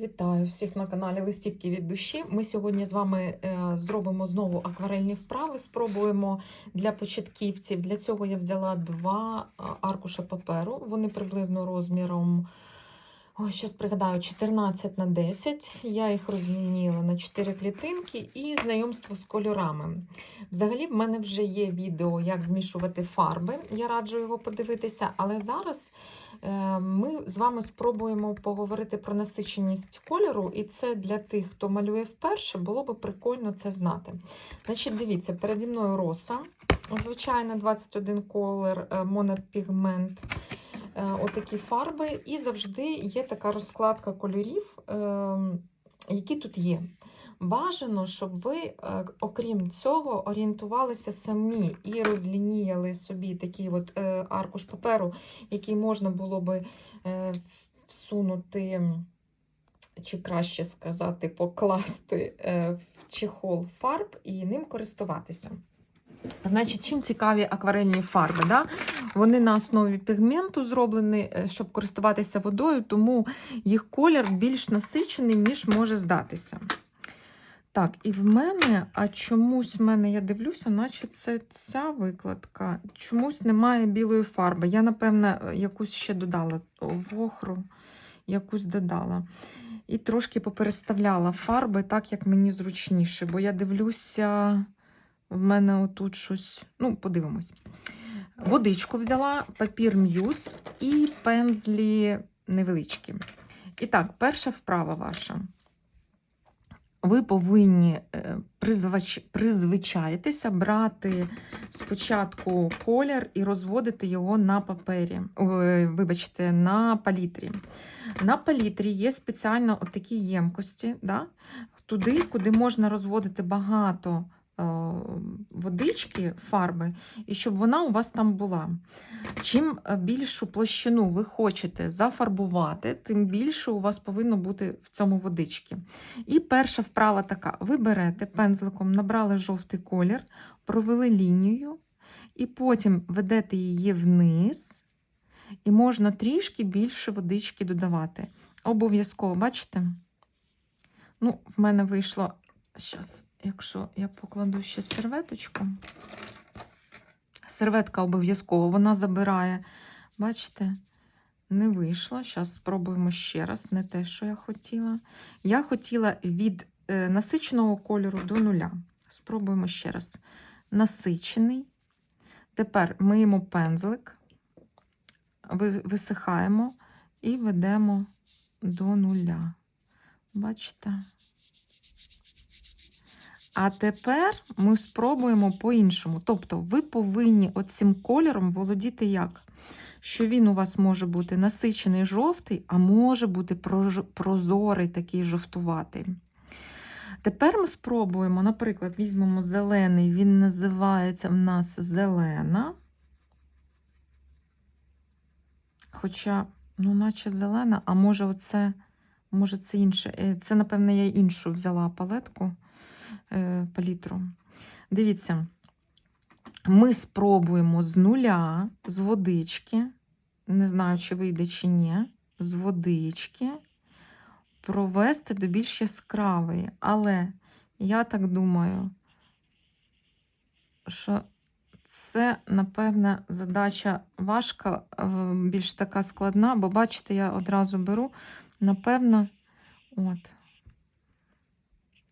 Вітаю всіх на каналі Листівки від душі. Ми сьогодні з вами е, зробимо знову акварельні вправи. Спробуємо для початківців. Для цього я взяла два аркуша паперу. Вони приблизно розміром, ой, зараз пригадаю, 14 на 10. Я їх розмінила на 4 клітинки і знайомство з кольорами. Взагалі, в мене вже є відео, як змішувати фарби. Я раджу його подивитися, але зараз. Е, Ми з вами спробуємо поговорити про насиченість кольору, і це для тих, хто малює вперше, було би прикольно це знати. Значить, дивіться, переді мною роса, звичайно, 21 колір, е, монопігмент, отакі фарби, і завжди є така розкладка кольорів, е, які тут є. Бажано, щоб ви, е, окрім цього, орієнтувалися самі і розлініяли собі такий от е, аркуш паперу, який можна було би е, всунути, чи краще сказати, покласти е, в чехол фарб і ним користуватися. Значить, чим цікаві акварельні фарби? Да? Вони на основі пігменту зроблені, е, щоб користуватися водою, тому їх колір більш насичений, ніж може здатися. Так, і в мене, а чомусь в мене, я дивлюся, наче це ця викладка. Чомусь немає білої фарби. Я, напевно, якусь ще додала вохру, якусь додала. І трошки попереставляла фарби так, як мені зручніше, бо я дивлюся, в мене отут щось. Ну, подивимось. Водичку взяла, папір м'юз і пензлі невеличкі. І так, перша вправа ваша ви повинні е, призвич... призвичаєтеся брати спочатку колір і розводити його на папері, Ой, вибачте, на палітрі. На палітрі є спеціально такі ємкості, да? туди, куди можна розводити багато водички, фарби, і щоб вона у вас там була. Чим е, більшу площину ви хочете зафарбувати, тим більше у вас повинно бути в цьому водички. І перша вправа така: ви берете пензликом, набрали жовтий колір, провели лінію, і потім ведете її вниз, і можна трішки більше водички додавати. Обов'язково, бачите? Ну, в мене вийшло. Зараз, якщо я покладу ще серветочку. Серветка обов'язково, вона забирає. Бачите, не вийшло. Зараз спробуємо ще раз, не те, що я хотіла. Я хотіла від е, насиченого кольору до нуля. Спробуємо ще раз. Насичений. Тепер миємо пензлик, висихаємо і ведемо до нуля. Бачите? А тепер ми спробуємо по-іншому. Тобто, ви повинні оцим кольором володіти як? Що він у вас може бути насичений жовтий, а може бути прозорий, такий жовтуватий. Тепер ми спробуємо, наприклад, візьмемо зелений, він називається в нас зелена. Хоча, ну, наче зелена, а може, оце, може, це інше. Е, Це, напевне, я іншу взяла палетку палітру. Дивіться, ми спробуємо з нуля, з водички, не знаю, чи вийде чи ні, з водички провести до більш яскравої. Але я так думаю, що це, напевне, задача важка, е, більш така складна, бо бачите, я одразу беру, напевно, от.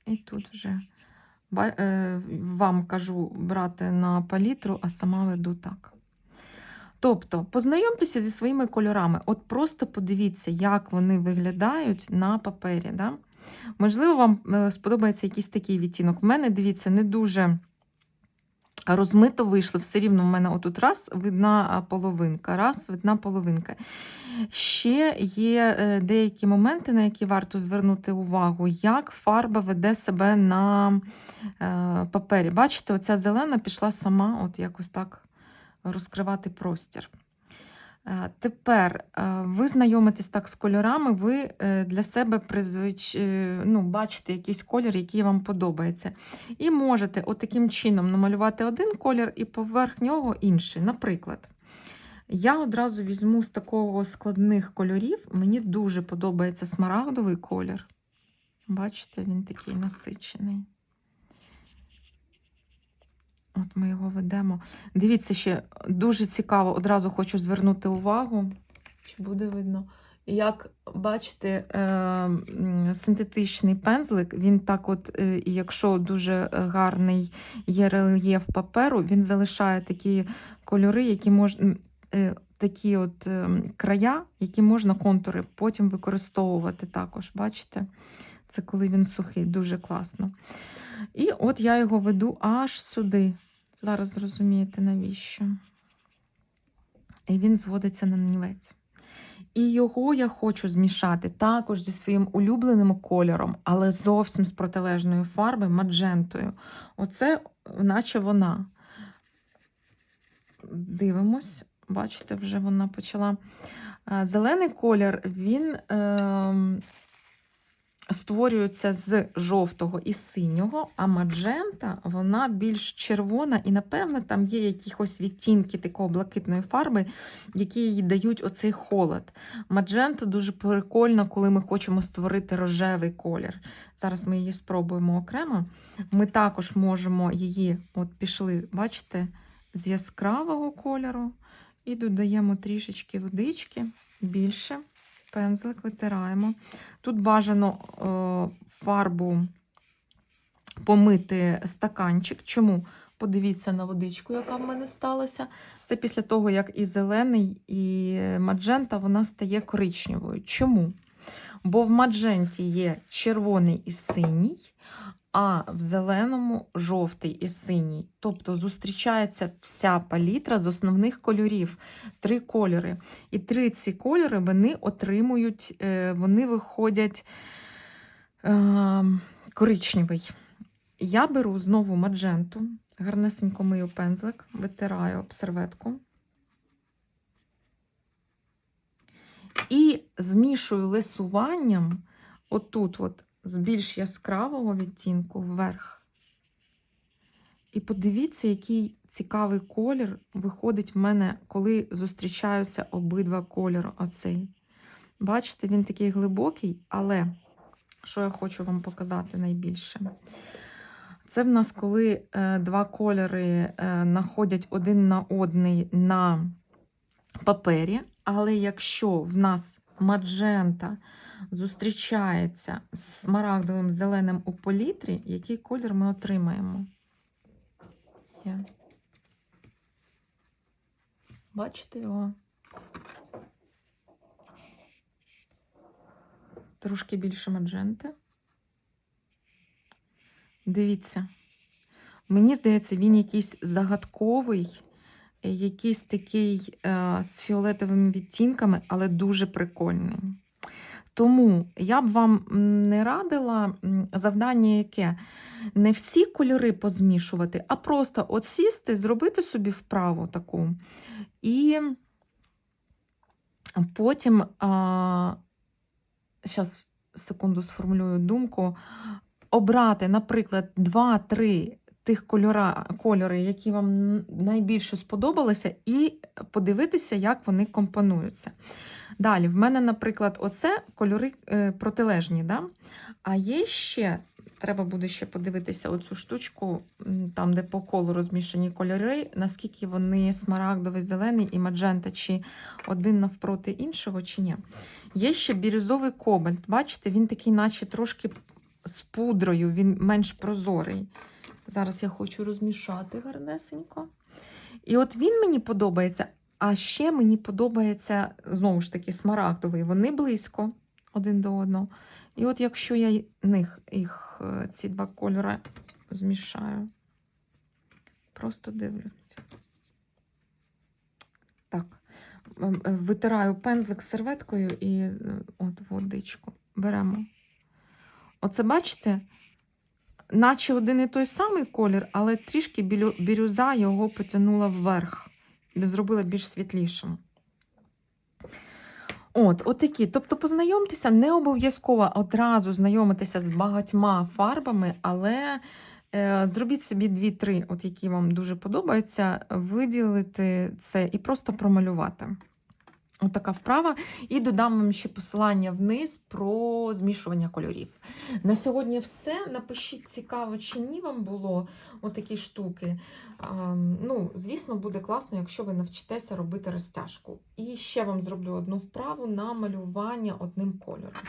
І тут вже е, вам кажу брати на палітру, а сама веду так. Тобто, познайомтеся зі своїми кольорами. От просто подивіться, як вони виглядають на папері. Да? Можливо, вам е, сподобається якийсь такий відтінок. В мене, дивіться, не дуже розмито вийшло. Все рівно в мене отут раз видна половинка, раз видна половинка. Ще є е, деякі моменти, на які варто звернути увагу, як фарба веде себе на е, папері. Бачите, оця зелена пішла сама, от якось так розкривати простір. Е, Тепер е, ви знайомитесь так з кольорами, ви е, для себе призвич... ну, бачите якийсь колір, який вам подобається. І можете от таким чином намалювати один колір і поверх нього інший. Наприклад, Я одразу візьму з такого складних кольорів. Мені дуже подобається смарагдовий колір. Бачите, він такий насичений. От ми його ведемо. Дивіться, ще дуже цікаво, одразу хочу звернути увагу. Чи буде видно? Як бачите, е, синтетичний пензлик, він так, от, е, якщо дуже гарний є рельєф паперу, він залишає такі кольори, які можна. Такі от е, края, які можна контури потім використовувати також. Бачите? Це коли він сухий, дуже класно. І от я його веду аж сюди. Зараз зрозумієте, навіщо. І він зводиться на нівець. І його я хочу змішати також зі своїм улюбленим кольором, але зовсім з протилежної фарби маджентою. Оце, наче вона. Дивимось, бачите, вже вона почала. Е, Зелений колір, він е, створюється з жовтого і синього, а маджента вона більш червона, і, напевно, там є якісь відтінки такої блакитної фарби, які їй дають оцей холод. Маджента дуже прикольна, коли ми хочемо створити рожевий колір. Зараз ми її спробуємо окремо. Ми також можемо її, от пішли, бачите, з яскравого кольору і додаємо трішечки водички більше. Пензлик витираємо. Тут бажано е, фарбу помити стаканчик. Чому? Подивіться на водичку, яка в мене сталася. Це після того, як і зелений, і маджента вона стає коричневою. Чому? Бо в мадженті є червоний і синій, а в зеленому жовтий і синій. Тобто зустрічається вся палітра з основних кольорів, три кольори. І три ці кольори вони отримують, е, вони виходять е, коричневий. Я беру знову мадженту, гарнесенько мию пензлик, витираю об серветку. І змішую лисуванням отут, от, з більш яскравого відтінку вверх. І подивіться, який цікавий колір виходить в мене, коли зустрічаються обидва кольори. Оцей. Бачите, він такий глибокий, але що я хочу вам показати найбільше? Це в нас, коли е, два кольори е, находять один на одний на папері, але якщо в нас маджента зустрічається з смарагдовим зеленим у палітрі, який колір ми отримаємо? Є. Бачите його? Трошки більше мадженти. Дивіться. Мені здається, він якийсь загадковий, якийсь такий е, з фіолетовими відтінками, але дуже прикольний. Тому я б вам не радила завдання, яке не всі кольори позмішувати, а просто от сісти, зробити собі вправу таку. І потім, зараз секунду сформулюю думку, обрати, наприклад, 2-3 тих кольора, кольори, які вам найбільше сподобалися, і подивитися, як вони компонуються. Далі, в мене, наприклад, оце кольори е, протилежні. Да? А є ще, треба буде ще подивитися оцю штучку, там, де по колу розмішані кольори, наскільки вони смарагдовий, зелений і маджента, чи один навпроти іншого, чи ні. Є ще бірюзовий кобальт. Бачите, він такий, наче трошки з пудрою, він менш прозорий. Зараз я хочу розмішати гарнесенько. І от він мені подобається. А ще мені подобається, знову ж таки, смарагдовий. Вони близько один до одного. І от якщо я них, їх, е, ці два кольори змішаю, просто дивлюся. Так, витираю пензлик серветкою і е, от водичку беремо. Оце, бачите, наче один і той самий колір, але трішки бірюза його потягнула вверх зробила більш світлішим. От, от такі. Тобто, познайомтеся, не обов'язково одразу знайомитися з багатьма фарбами, але Е, Зробіть собі 2-3, от які вам дуже подобаються, виділити це і просто промалювати. От така вправа. І додам вам ще посилання вниз про змішування кольорів. На сьогодні все. Напишіть, цікаво, чи ні вам було отакі штуки. А, ну, звісно, буде класно, якщо ви навчитеся робити розтяжку. І ще вам зроблю одну вправу на малювання одним кольором.